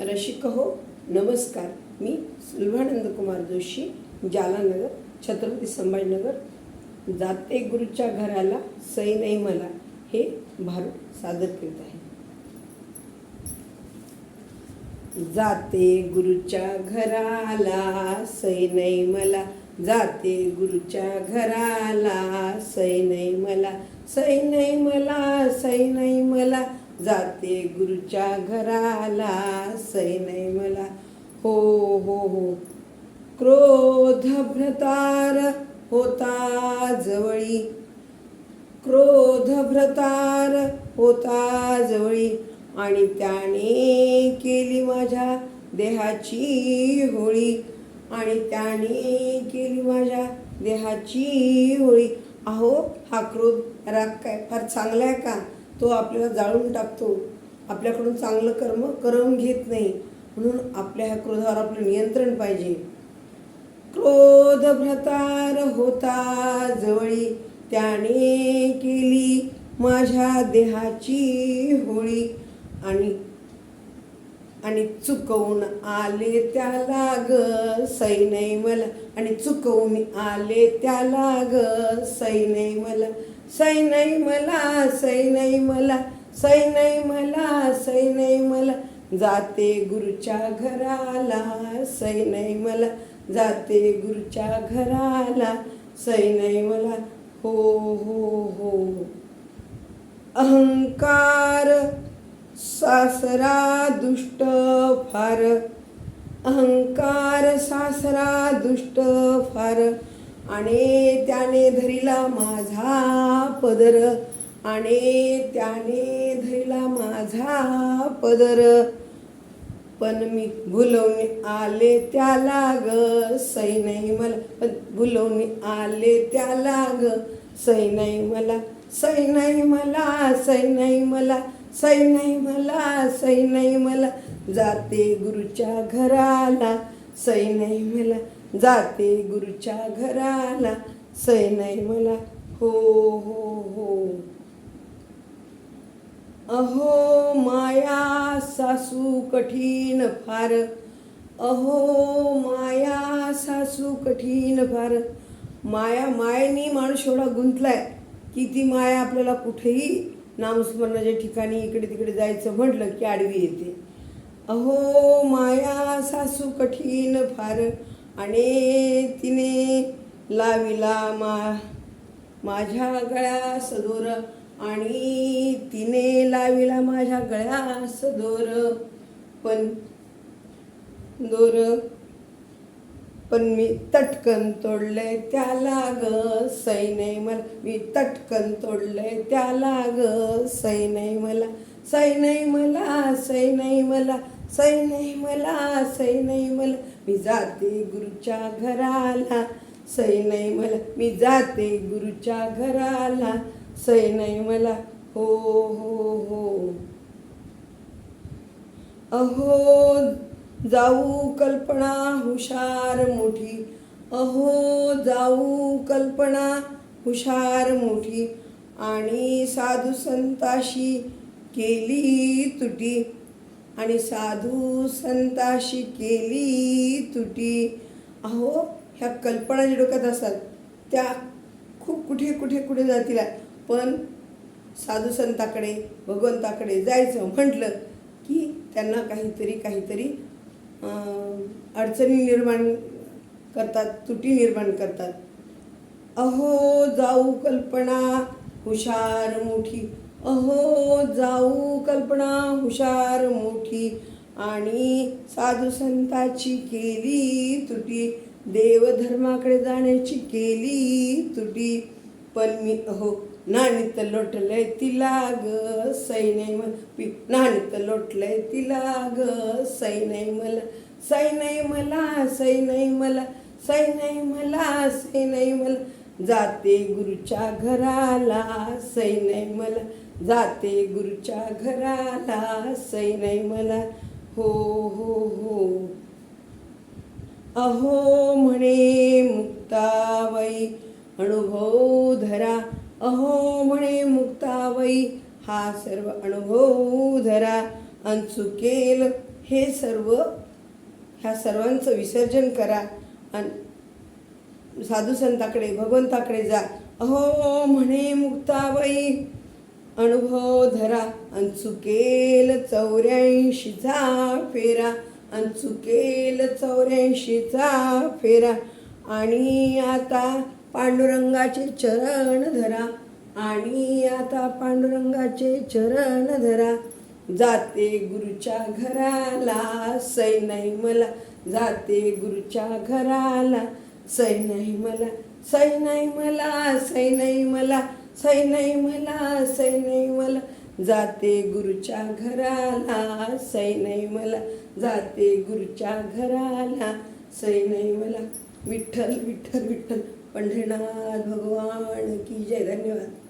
रसिक हो नमस्कार. मी सुलभानंद कुमार जोशी जालानगर छत्रपती संभाजीनगर. जाते गुरुच्या घराला सई नाही मला हे भारूड सादर करीत आहे. जाते गुरुच्या घराला सई नाही मला. जाते गुरुच्या घराला सई नाही मला. सई नाही मला सई नाही मला. जाते गुरुच्या घराला. सई नाही मला. हो हो हो. क्रोध भ्रतार होता जवळी. क्रोध भ्रतार होता जवळी. आणि त्याने केली माझ्या देहाची होळी. आणि त्याने केली माझ्या देहाची होळी. अहो हा क्रोध राग काय फार चांगला आहे का? तो आपल्याला जाळून टाकतो. आपल्याकडून चांगलं कर्म करवून घेत नाही. म्हणून आपल्या ह्या क्रोधावर आपलं नियंत्रण पाहिजे. क्रोध भ्रतार होता जवळी त्याने केली माझ्या देहाची होळी. आणि आणि चुकवून आले त्याला ग सई नाही मला आणि चुकवून आले त्याला ग सई नाही मला सई नाही मला सई नाही मला सई नाही मला सई नाही मला. जाते गुरुच्या घराला सई नाही मला. जाते गुरुच्या घराला सई नाही मला. हो हो हो. अहंकार सासरा दुष्ट फार. अहंकार सासरा दुष्ट फार. आणि त्याने धरिला माझा पदर. आणि त्याने धरिला माझा पदर. पण मी भुलवून आले त्याला ग सई नाही मला. पण भुलवून आले त्याला ग सई नाही मला. सई नाही मला सई नाही मला. सई नाही मला सई नाही मला. जाते गुरुच्या घराला सई नाही मला. जाते गुरुच्या घराला. सय नाही मला. हो हो हो. अहो माया सासू कठीण फार. अहो माया सासू कठीण फार. माया मायेनी माणूस एवढा गुंतलाय की ती माया आपल्याला कुठेही नामस्मरणाच्या ठिकाणी इकडे तिकडे जायचं म्हटलं की आडवी येते. अहो माया सासू कठीण फार. आणि तिने लाविला मा माझ्या गळ्या सदोर. आणि तिने लाविला माझ्या गळ्या सदोर. पण दोर. पण मी तटकन तोडले त्याला ग सैने मला. मी तटकन तोडले त्याला ग सई नाही मला. सैने मला सैने नाही मला. सै नाही मला सै नाही मला मी जाते गुरुच्या घराला. सै नाही मला मी जाते गुरुच्या घराला. सै नाही मला हो हो हो. अहो जाऊ कल्पना हुशार मोठी. अहो जाऊ कल्पना हुशार मोठी. आणि साधू संताशी केली तुटी. आणि साधू संताशी केली तुटी. अहो ह्या कल्पना ज्या डोक्यात असतात त्या खूप कुठे कुठे कुठे जातील. पण साधू संताकडे भगवंताकडे जायचं म्हटलं की त्यांना काहीतरी काहीतरी अडचणी निर्माण करतात तुटी निर्माण करतात. अहो जाऊ कल्पना हुशार मोठी अहो जाऊ कल्पना हुशार मोठी आणि साधू संताची केली तुटी. देवधर्माकडे जाण्याची केली तुटी. पण मी अहो नाणीत लोटलंय तिला ग सई नाही मला नाणीत लोटलंय तिला ग सई नाही मला सई नाही मला सई नाही मला सई नाही मला सई नाही मला. जाते गुरुच्या घराला सई नाही मला जाते गुरुच्या घराला सई नाही मला हो हो हो. अहो म्हणे मुक्ताबाई. अनुभव धरा. अहो म्हणे मुक्ताबाई. हा सर्व अनुभव धरा. अन चुकेल हे सर्व ह्या सर्वांचं विसर्जन करा. आणि साधू संताकडे भगवंताकडे जा. अहो म्हणे मुक्ताबाई अनुभव धरा. अन चुकेल चौऱ्याऐंशीचा फेरा. अन चुकेल चौऱ्याऐंशीचा फेरा. आणि आता पांडुरंगाचे चरण धरा. आणि आता पांडुरंगाचे चरण धरा. जाते गुरुच्या घराला सै नाही मला. जाते गुरुच्या घराला सै नाही मला सै नाही मला सै नाही मला सै नाही मला सै नाही मला. जाते गुरुच्या घराला सै नाही मला. जाते गुरुच्या घराला सै नाही मला. विठ्ठल विठ्ठल विठ्ठल पंढरीनाथ भगवान की जय. धन्यवाद.